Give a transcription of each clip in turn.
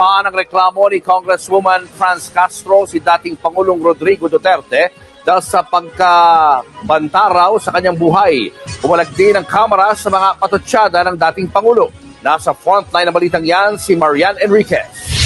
Pa ng reklamo ni Congresswoman Franz Castro si dating Pangulong Rodrigo Duterte dahil sa pagkabanta raw sa kanyang buhay. Pumalag din ang kamera sa mga patutsyada ng dating Pangulo. Nasa frontline ng balitang yan si Marian Enriquez.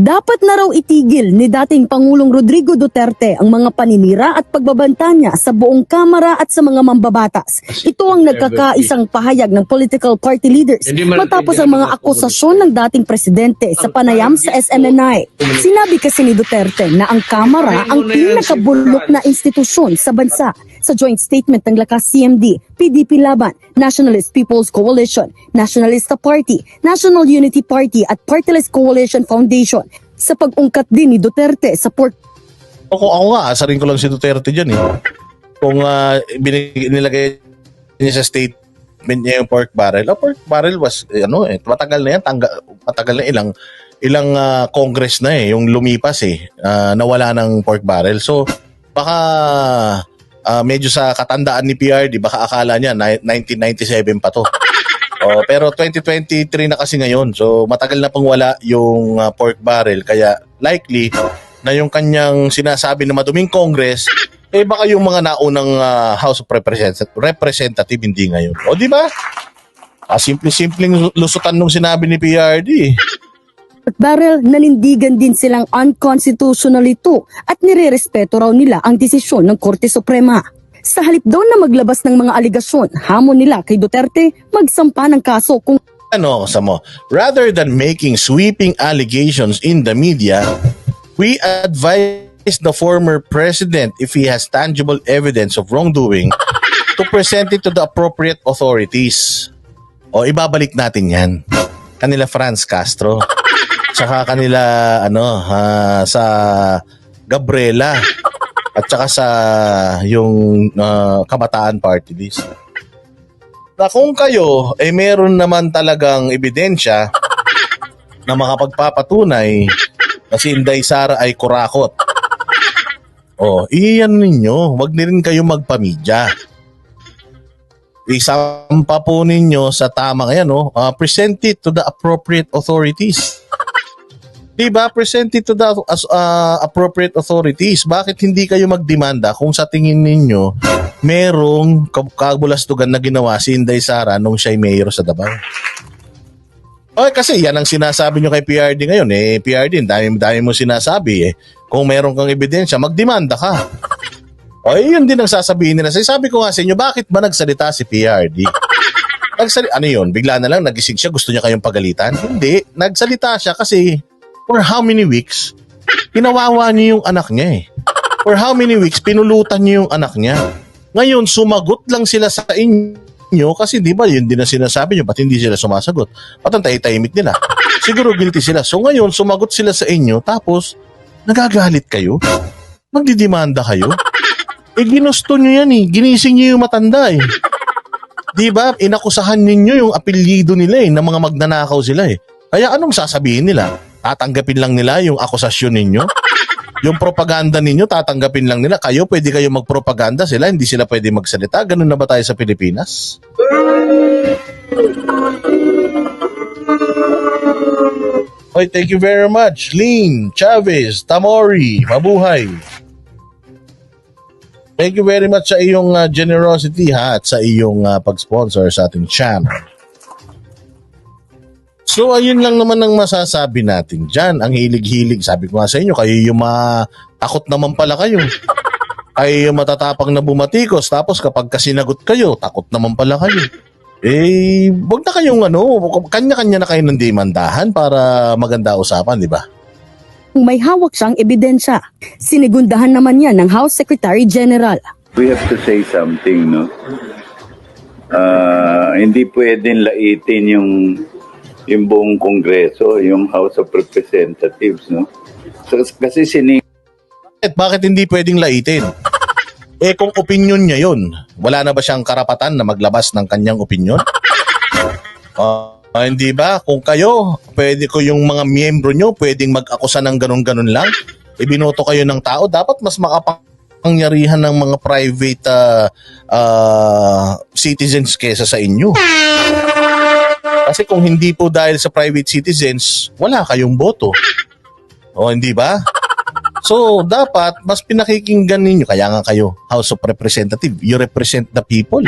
Dapat na raw itigil ni dating Pangulong Rodrigo Duterte ang mga paninira at pagbabanta niya sa buong Kamara at sa mga mambabatas. Ito ang nagkakaisang pahayag ng political party leaders matapos ang mga akusasyon ng dating presidente sa panayam sa SMNI. Sinabi kasi ni Duterte na ang Kamara ang pinakabulok na institusyon sa bansa. Sa joint statement ng Lakas CMD, PDP Laban, Nationalist People's Coalition, Nationalista Party, National Unity Party at Partyless Coalition Foundation sa pag-ungkat din ni Duterte sa port Ako, ako nga, asarin ko lang si Duterte dyan eh. Kung uh, binig, nilagay niya sa statement niya yung pork barrel, oh, pork barrel was, eh, ano eh, matagal na yan, tangga, matagal na ilang, ilang ah, congress na eh, yung lumipas eh, ah, nawala ng pork barrel. So, baka ah, medyo sa katandaan ni PRD, baka akala niya ni- 1997 pa to. Oh, pero 2023 na kasi ngayon. So matagal na pang wala yung ah, pork barrel kaya likely na yung kanyang sinasabi na maduming Congress eh baka yung mga naunang ah, House of Representative, Representative hindi ngayon. O di ba? Ah, simple-simpleng lusutan nung sinabi ni PRD. Barrel, nanindigan din silang unconstitutional ito at nirerespeto raw nila ang desisyon ng Korte Suprema. Sa halip daw na maglabas ng mga aligasyon, hamon nila kay Duterte magsampa ng kaso kung ano sa mo, rather than making sweeping allegations in the media, we advise the former president if he has tangible evidence of wrongdoing to present it to the appropriate authorities. O ibabalik natin 'yan. Kanila Franz Castro. Saka kanila ano ah, sa Gabriela at saka sa yung ah, Kabataan Party List na kung kayo ay meron naman talagang ebidensya na makapagpapatunay na si Inday Sara ay kurakot. O, iyan ninyo. Huwag na rin kayo magpamidya. Isampa po ninyo sa tamang ayan, no? Uh, present it to the appropriate authorities. Diba? Present it to the as, uh, appropriate authorities. Bakit hindi kayo magdemanda kung sa tingin ninyo merong kab- kabulastugan na ginawa si Inday Sara nung siya'y mayor sa Davao? Okay, kasi yan ang sinasabi nyo kay PRD ngayon. Eh, PRD, dami, dami mo sinasabi eh. Kung meron kang ebidensya, magdemanda ka. O, eh, yun din ang sasabihin nila. Sabi ko nga sa inyo, bakit ba nagsalita si PRD? Nagsali ano yun? Bigla na lang nagising siya, gusto niya kayong pagalitan? Hindi. Nagsalita siya kasi for how many weeks, pinawawa niyo yung anak niya eh. For how many weeks, pinulutan niyo yung anak niya. Ngayon, sumagot lang sila sa inyo kasi di ba yun din ang sinasabi niyo, ba't hindi sila sumasagot? Ba't ang tahimik nila? Siguro guilty sila. So ngayon, sumagot sila sa inyo, tapos nagagalit kayo? Magdidemanda kayo? Eh, ginusto nyo yan eh. Ginising nyo yung matanda eh. Di ba? Inakusahan ninyo yung apelyido nila eh, na mga magnanakaw sila eh. Kaya anong sasabihin nila? Tatanggapin lang nila yung akusasyon ninyo? Yung propaganda ninyo, tatanggapin lang nila. Kayo, pwede kayo magpropaganda sila, hindi sila pwede magsalita. Ganun na ba tayo sa Pilipinas? Oy, thank you very much. Lean, Chavez, Tamori, mabuhay. Thank you very much sa iyong uh, generosity ha at sa iyong uh, pag-sponsor sa ating channel. So ayun lang naman ang masasabi natin dyan. Ang hilig-hilig. Sabi ko nga sa inyo, kayo yung matakot naman pala kayo. Kayo yung matatapang na bumatikos. Tapos kapag kasinagot kayo, takot naman pala kayo. Eh, wag na kayong ano, kanya-kanya na kayo ng demandahan para maganda usapan, di ba? may hawak siyang ebidensya. Sinigundahan naman yan ng House Secretary General. We have to say something, no? Ah, hindi pwedeng laitin yung yung buong Kongreso, yung House of Representatives, no? So, kasi sini Bakit, bakit hindi pwedeng laitin? Eh kung opinion niya yun, wala na ba siyang karapatan na maglabas ng kanyang opinion? Ah, ah, hindi ba? Kung kayo, pwede ko yung mga miyembro nyo, pwedeng mag-akusa ng ganun-ganun lang. Ibinoto kayo ng tao, dapat mas makapangyarihan ng mga private ah, ah, citizens kesa sa inyo. Kasi kung hindi po dahil sa private citizens, wala kayong boto. O hindi ba? So, dapat mas pinakikinggan ninyo. Kaya nga kayo, House of Representative, you represent the people.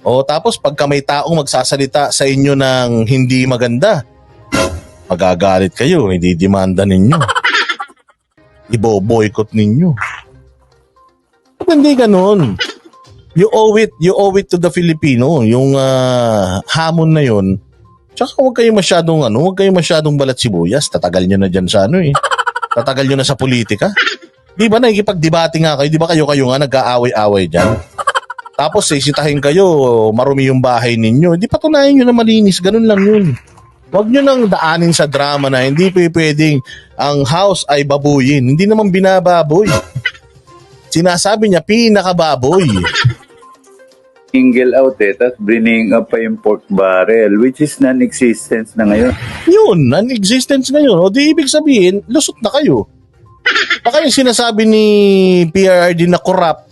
O tapos pagka may taong magsasalita sa inyo ng hindi maganda, magagalit kayo, hindi demanda ninyo. Ibo-boycott ninyo. Hindi ganun? You owe it, you owe it to the Filipino, yung ah, hamon na yun. Tsaka huwag kayong masyadong ano, huwag kayong masyadong balat sibuyas. Tatagal nyo na dyan sa ano eh. Tatagal nyo na sa politika. Di ba nakikipag-debate nga kayo? Di ba kayo-kayo nga nag-aaway-away dyan? Tapos sisitahin kayo, marumi yung bahay ninyo. Di patunayan nyo na malinis. Ganun lang yun. Huwag nyo nang daanin sa drama na hindi pwedeng ang house ay babuyin. Hindi naman binababoy. Sinasabi niya, pinakababoy. Single out eh, tapos bring up pa yung pork barrel, which is non-existence na ngayon. Yun, non-existence na yun. O di ibig sabihin, lusot na kayo. Baka yung sinasabi ni PRRD na corrupt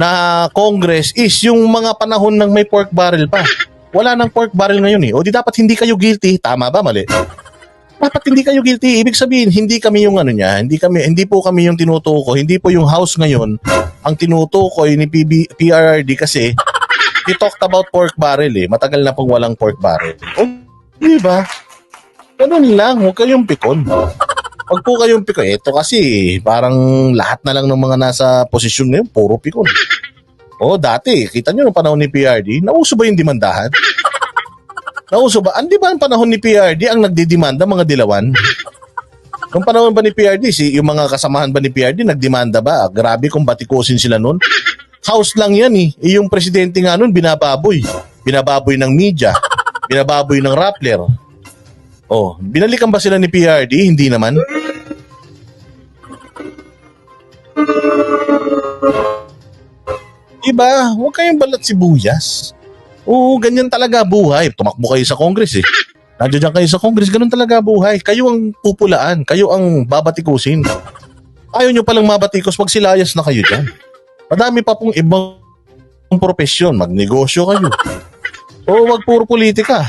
na Congress is yung mga panahon ng may pork barrel pa. Wala nang pork barrel ngayon eh. O di dapat hindi kayo guilty. Tama ba? Mali. Dapat hindi kayo guilty. Ibig sabihin, hindi kami yung ano niya, hindi kami hindi po kami yung tinutuko, hindi po yung house ngayon ang tinutukoy ni PB, PRRD kasi he talked about pork barrel eh. Matagal na pong walang pork barrel. O, di ba? Ganun lang, huwag kayong pikon. Huwag po kayong pikon. Ito kasi, parang lahat na lang ng mga nasa posisyon ngayon, puro pikon. O, dati, kita nyo ng panahon ni PRD, nauso ba yung demandahan? Nauso ba? Hindi ba ang panahon ni PRD ang nagdidemanda mga dilawan? Nung panahon ba ni PRD, si, yung mga kasamahan ba ni PRD, nagdemanda ba? Grabe kung batikusin sila nun. House lang yan eh. Eh, Yung presidente nga nun, binababoy. Binababoy ng media. Binababoy ng Rappler. Oh, binalikan ba sila ni PRD? Hindi naman. Diba? Huwag kayong balat sibuyas. Oo, ganyan talaga buhay. Tumakbo kayo sa Congress eh. Nandiyan kayo sa Congress, ganun talaga buhay. Kayo ang pupulaan, kayo ang babatikusin. Ayaw nyo palang mabatikos, magsilayas na kayo dyan. Madami pa pong ibang profesyon, magnegosyo kayo. O wag puro politika.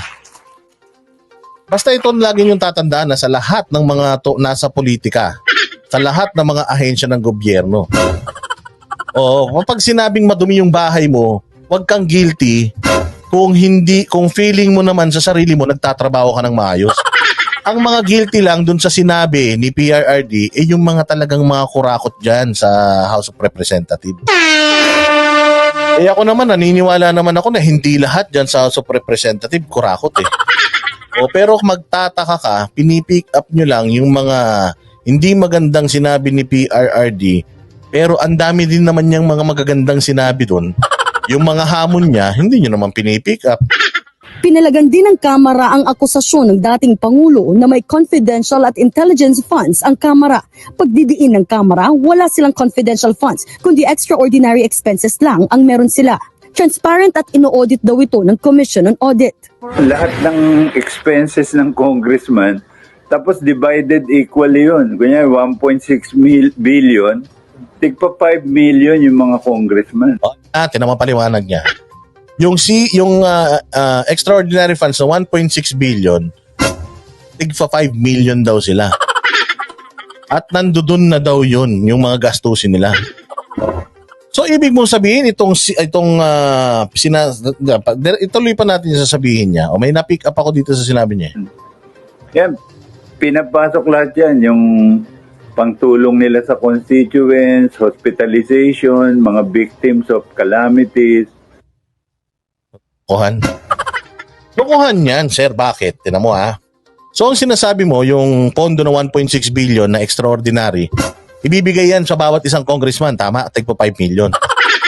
Basta ito lagi yung tatandaan na sa lahat ng mga to, nasa politika, sa lahat ng mga ahensya ng gobyerno. O kapag sinabing madumi yung bahay mo, wag kang guilty kung hindi kung feeling mo naman sa sarili mo nagtatrabaho ka ng maayos. Ang mga guilty lang dun sa sinabi ni PRRD eh yung mga talagang mga kurakot dyan sa House of Representatives. Eh ako naman naniniwala naman ako na hindi lahat dyan sa House of Representative kurakot eh. O pero magtataka ka, pinipick up nyo lang yung mga hindi magandang sinabi ni PRRD pero ang dami din naman niyang mga magagandang sinabi doon. Yung mga hamon niya, hindi nyo naman pinipick up. Pinalagan din ng Kamara ang akusasyon ng dating Pangulo na may confidential at intelligence funds ang Kamara. Pagdidiin ng Kamara, wala silang confidential funds, kundi extraordinary expenses lang ang meron sila. Transparent at ino-audit daw ito ng Commission on Audit. Lahat ng expenses ng congressman, tapos divided equally yun. Kunya 1.6 mil, billion, tigpa 5 million yung mga congressman. Ah, tinama paliwanag niya. Yung si yung ah, ah, extraordinary funds na 1.6 billion, tigfa 5 million daw sila. At nandoon na daw yun, yung mga gastusin nila. So ibig mong sabihin itong itong ah, sina, ituloy pa natin yung sasabihin niya. O may na-pick up ako dito sa sinabi niya. Yan, pinapasok lahat yan, yung pangtulong nila sa constituents, hospitalization, mga victims of calamities. Lokohan. Lokohan yan, sir. Bakit? Tinan mo ha. So ang sinasabi mo, yung pondo na 1.6 billion na extraordinary, ibibigay yan sa bawat isang congressman. Tama? Tigpa 5 million.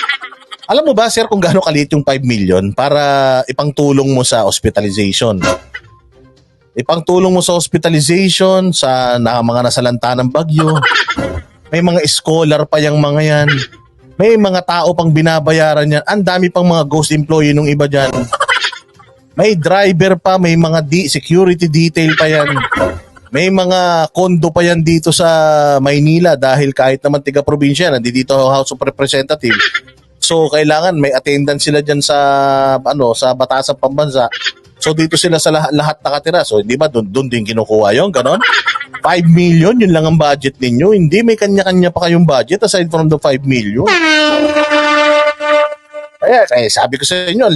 Alam mo ba, sir, kung gaano kaliit yung 5 million para ipangtulong mo sa hospitalization? Ipangtulong mo sa hospitalization, sa na, mga nasalanta ng bagyo. May mga scholar pa yung mga yan. May mga tao pang binabayaran yan. Ang dami pang mga ghost employee nung iba dyan. May driver pa, may mga di- security detail pa yan. May mga kondo pa yan dito sa Maynila dahil kahit naman tiga probinsya, nandito House of Representatives. So kailangan may attendance sila diyan sa ano sa batasang pambansa. So dito sila sa lahat, lahat nakatira. So di ba doon doon din kinukuha 'yon, ganon? 5 million yun lang ang budget ninyo. Hindi may kanya-kanya pa kayong budget aside from the 5 million. Kaya eh, sabi ko sa inyo,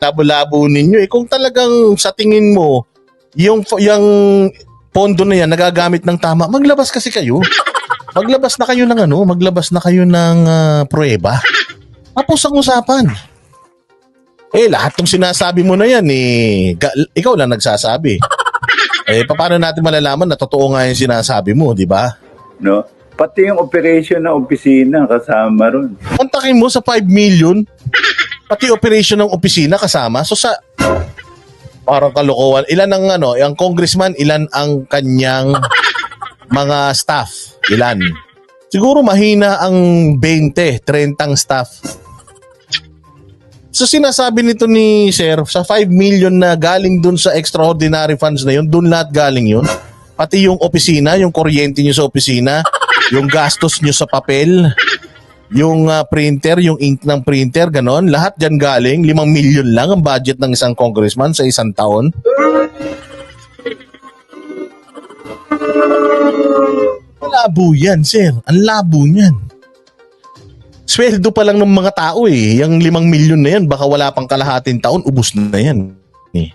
labo-labo ninyo eh kung talagang sa tingin mo yung yung pondo na yan nagagamit ng tama, maglabas kasi kayo. Maglabas na kayo ng ano, maglabas na kayo ng ah, pruweba. Tapos ang usapan. Eh, lahat ng sinasabi mo na yan, eh, ikaw lang nagsasabi. Eh, paano natin malalaman na totoo nga yung sinasabi mo, di ba? No? Pati yung operation ng opisina kasama ron. Kontakin mo sa 5 million, pati operation ng opisina kasama. So sa, parang kalokohan. Ilan ang ano, ang congressman, ilan ang kanyang mga staff? Ilan? Siguro mahina ang 20, 30 ang staff. So sinasabi nito ni Sir, sa 5 million na galing dun sa extraordinary funds na yun, dun lahat galing yun. Pati yung opisina, yung kuryente nyo sa opisina, yung gastos nyo sa papel, yung ah, printer, yung ink ng printer, ganon. Lahat dyan galing. 5 million lang ang budget ng isang congressman sa isang taon. Ang labo yan, sir. Ang labo niyan. Sweldo pa lang ng mga tao eh. Yung 5 milyon na yan, baka wala pang kalahating taon, ubus na yan. Eh.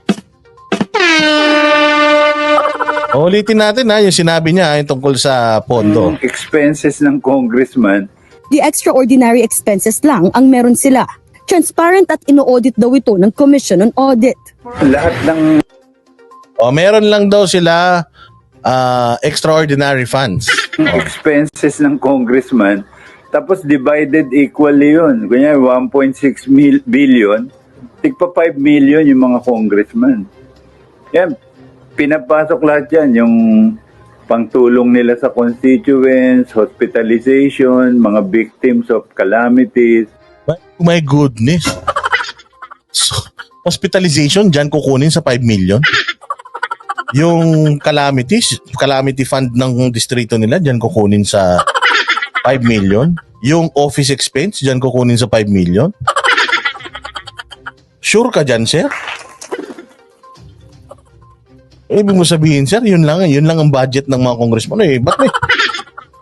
Ulitin natin ha, yung sinabi niya yung tungkol sa pondo. Yung expenses ng congressman, The extraordinary expenses lang ang meron sila. Transparent at ino-audit daw ito ng Commission on Audit. lahat ng O meron lang daw sila ah, extraordinary funds. expenses ng congressman, tapos divided equally yun. Kanya 1.6 mil- billion, tigpa 5 million yung mga congressman. Yan, pinapasok lahat yan, yung pangtulong nila sa constituents, hospitalization, mga victims of calamities. My, my goodness. So, hospitalization, dyan kukunin sa 5 million? Yung calamities, calamity fund ng distrito nila, dyan kukunin sa 5 million? Yung office expense, dyan kukunin sa 5 million? Sure ka dyan, sir? Ibig mo sabihin, sir, yun lang, yun lang ang budget ng mga congressman. Eh, ba't may,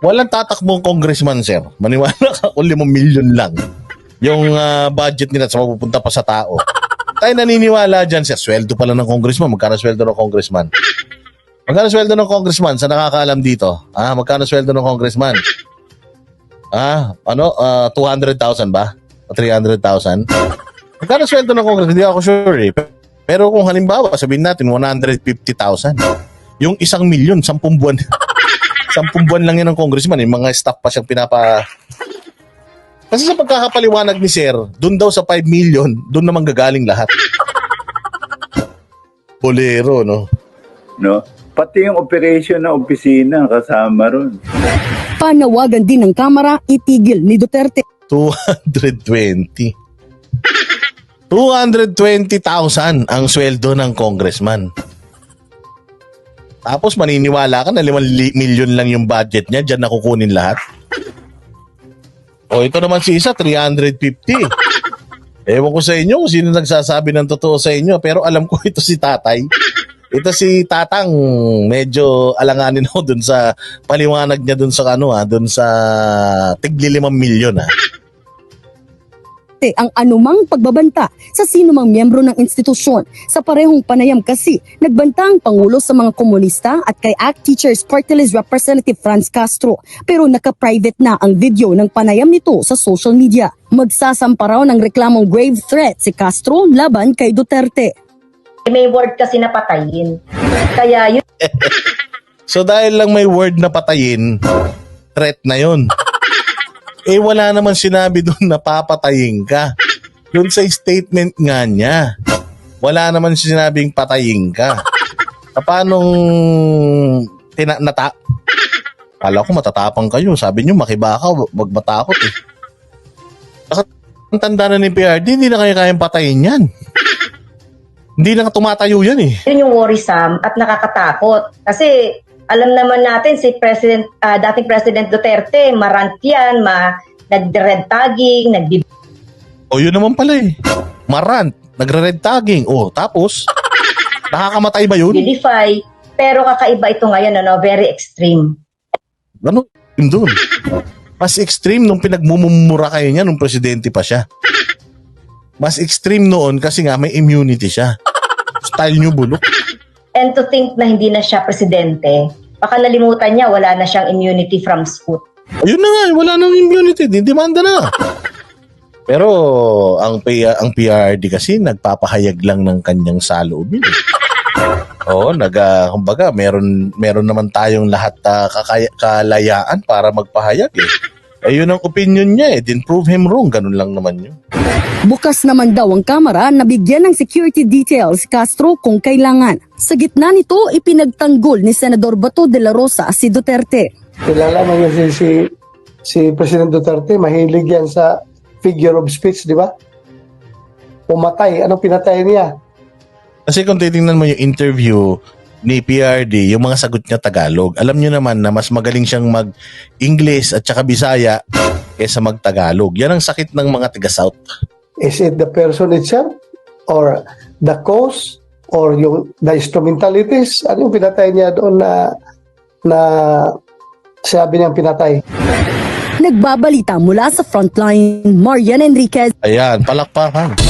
walang tatakbong congressman, sir. Maniwala ka kung 5 million lang yung ah, budget nila sa mapupunta pa sa tao. Tayo naniniwala dyan, sir. Sweldo pala ng congressman. Magkano sweldo ng congressman? Magkano sweldo ng congressman sa nakakaalam dito? Ah, magkano sweldo ng congressman? Ah, ano? Ah, 200,000 ba? O 300,000? Magkano sweldo ng congressman? Hindi ako sure eh. Pero kung halimbawa, sabihin natin 150,000. Yung isang milyon, 10 buwan. 10 buwan lang yan ng congressman. Yung mga staff pa siyang pinapa... Kasi sa pagkakapaliwanag ni Sir, doon daw sa 5 million, doon naman gagaling lahat. Bolero, no? No? Pati yung operation ng opisina kasama ron. Panawagan din ng Kamara itigil ni Duterte 220. 220,000 ang sweldo ng congressman. Tapos maniniwala ka na 5 li- million lang yung budget niya, dyan nakukunin lahat. O ito naman si isa, 350. Ewan ko sa inyo kung sino nagsasabi ng totoo sa inyo, pero alam ko ito si tatay. Ito si Tatang, medyo alanganin ako dun sa paliwanag niya dun sa ano ah, dun sa tigli 5 milyon ah. ang anumang pagbabanta sa sino mang miyembro ng institusyon. Sa parehong panayam kasi, nagbanta ang Pangulo sa mga komunista at kay ACT Teachers Party Representative Franz Castro. Pero naka-private na ang video ng panayam nito sa social media. Magsasampa raw ng reklamong grave threat si Castro laban kay Duterte. May word kasi na patayin. Kaya yun So dahil lang may word na patayin, threat na yon. Eh wala naman sinabi doon na papatayin ka. Doon sa statement nga niya. Wala naman sinabing patayin ka. Paano tina nata Kala ko matatapang kayo. Sabi niyo makibaka, wag matakot eh. Saka, Ang tanda na ni PRD, hindi na kayo kayang patayin yan. Hindi na tumatayo yan eh. yun yung worrisome at nakakatakot. Kasi alam naman natin si President ah, dating President Duterte, marant yan, ma, nag-red tagging, nag O yun naman pala eh. Marant, nagre-red tagging. O tapos, nakakamatay ba yun? Unify, pero kakaiba ito ngayon, ano, very extreme. Ano? Yun dun. Mas extreme nung pinagmumura kayo niya nung presidente pa siya. Mas extreme noon kasi nga may immunity siya. Style nyo bulok. And to think na hindi na siya presidente, baka nalimutan niya, wala na siyang immunity from scoot. Ayun na nga, eh, wala nang immunity, didemanda na. Pero ang P- ang PRD kasi nagpapahayag lang ng kanyang saloobin. eh. Oo, nag ah, kumbaga meron meron naman tayong lahat ah, kakaya- kalayaan para magpahayag eh. Eh yun ang opinion niya eh, didn't prove him wrong, ganun lang naman yun. Bukas naman daw ang kamera na bigyan ng security details si Castro kung kailangan. Sa gitna nito, ipinagtanggol ni Senador Bato de la Rosa si Duterte. Kilala mo yun si, si, si President Duterte, mahilig yan sa figure of speech, di ba? Umatay. Anong pinatay niya? Kasi kung titingnan mo yung interview ni PRD, yung mga sagot niya Tagalog, alam niyo naman na mas magaling siyang mag-English at saka Bisaya kaysa mag-Tagalog. Yan ang sakit ng mga taga-South. Is it the person itself? Or the cause? Or yung, the instrumentalities? Ano yung pinatay niya doon na na sabi niyang pinatay? Nagbabalita mula sa frontline, Marian Enriquez, Ayan, palakpakan.